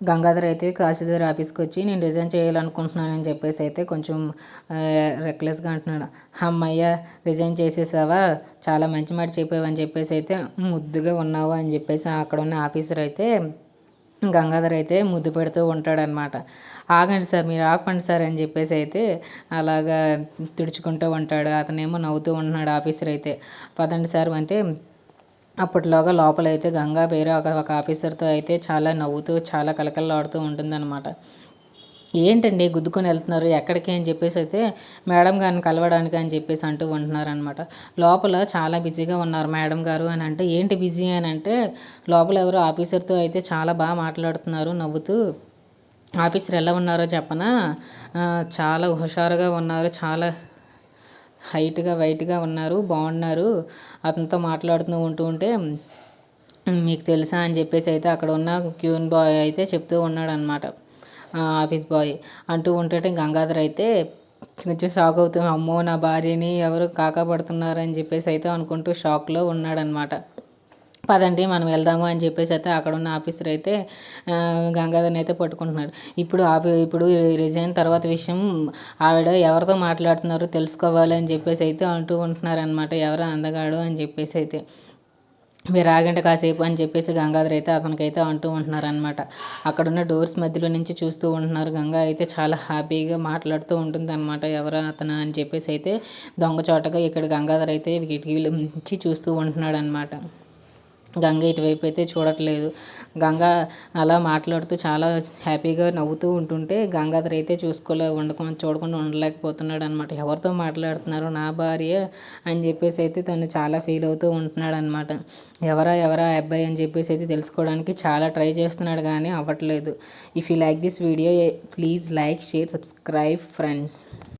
గంగాధర్ అయితే తహసీల్దార్ ఆఫీస్కి వచ్చి నేను రిజైన్ చేయాలనుకుంటున్నానని చెప్పేసి అయితే కొంచెం రెక్లెస్గా అంటున్నాడు. అమ్మయ్య రిజైన్ చేసేసావా? చాలా మంచి మాట చెప్పావని చెప్పేసి అయితే ముద్దుగా ఉన్నావు అని చెప్పేసి అక్కడ ఉన్న ఆఫీసర్ అయితే గంగాధర్ అయితే ముద్దు పెడుతూ ఉంటాడనమాట. ఆగండి సార్ మీరు ఆపండి సార్ అని చెప్పేసి అయితే అలాగా తుడుచుకుంటూ ఉంటాడు. అతనేమో నవ్వుతూ ఉంటున్నాడు ఆఫీసర్ అయితే. పదండి సార్ అంటే అప్పటిలోగా లోపలైతే గంగా వేరే ఒక ఒక ఆఫీసర్తో అయితే చాలా నవ్వుతూ చాలా కలకలలాడుతూ ఉంటుందన్నమాట. ఏంటండి గుద్దుకొని వెళ్తున్నారు? ఎక్కడికి అని చెప్పేసి అయితే మేడం గారిని కలవడానికి అని చెప్పేసి అంటూ ఉంటున్నారు అనమాట లోపల చాలా బిజీగా ఉన్నారు మేడం గారు అని అంటే ఏంటి బిజీ? అని అంటే లోపల ఎవరో ఆఫీసర్తో అయితే చాలా బాగా మాట్లాడుతున్నారు నవ్వుతూ ఆఫీసర్ ఎలా ఉన్నారో చెప్పనా? చాలా హుషారుగా ఉన్నారు చాలా హైట్గా వైట్గా ఉన్నారు బాగున్నారు అతనితో మాట్లాడుతూ ఉంటూ ఉంటే మీకు తెలుసా? అని చెప్పేసి అయితే అక్కడ ఉన్న క్యూన్ బాయ్ అయితే చెప్తూ ఉన్నాడు అనమాట ఆఫీస్ బాయ్ అంటూ ఉంటే గంగాధర్ అయితే కొంచెం షాక్ అవుతూ అమ్మో నా భార్యని ఎవరు కాకపడుతున్నారని చెప్పేసి అయితే అనుకుంటూ షాక్లో ఉన్నాడనమాట పదండి మనం వెళ్దాము అని చెప్పేసి అయితే అక్కడ ఉన్న ఆఫీసర్ అయితే గంగాధర్ని అయితే పట్టుకుంటున్నాడు. ఇప్పుడు ఆఫీ ఇప్పుడు రిజైన్ తర్వాత విషయం ఆవిడ ఎవరితో మాట్లాడుతున్నారో తెలుసుకోవాలి అని చెప్పేసి అయితే అంటూ ఉంటున్నారనమాట ఎవరు అందగాడు అని చెప్పేసి అయితే. మీరు ఆగండి కాసేపు అని చెప్పేసి గంగాధర్ అయితే అతనికైతే అంటూ ఉంటున్నారనమాట అక్కడున్న డోర్స్ మధ్యలో నుంచి చూస్తూ ఉంటున్నారు. గంగా అయితే చాలా హ్యాపీగా మాట్లాడుతూ ఉంటుంది అనమాట ఎవరు అతను అని చెప్పేసి అయితే దొంగచోటగా ఇక్కడ గంగాధర్ అయితే కిటికీల నుంచి చూస్తూ ఉంటున్నాడు అనమాట గంగ ఇటువైపు అయితే చూడట్లేదు. గంగ అలా మాట్లాడుతూ చాలా హ్యాపీగా నవ్వుతూ ఉంటుంటే గంగాధర్ అయితే చూసుకోలే ఉండకుండా చూడకుండా ఉండలేకపోతున్నాడు అనమాట ఎవరితో మాట్లాడుతున్నారు? నా భార్య అని చెప్పేసి అయితే తను చాలా ఫీల్ అవుతూ ఉంటున్నాడు అనమాట ఎవరా ఎవరా అబ్బాయి అని చెప్పేసి అయితే తెలుసుకోవడానికి చాలా ట్రై చేస్తున్నాడు కానీ అవ్వట్లేదు. If you like this video please like share subscribe friends.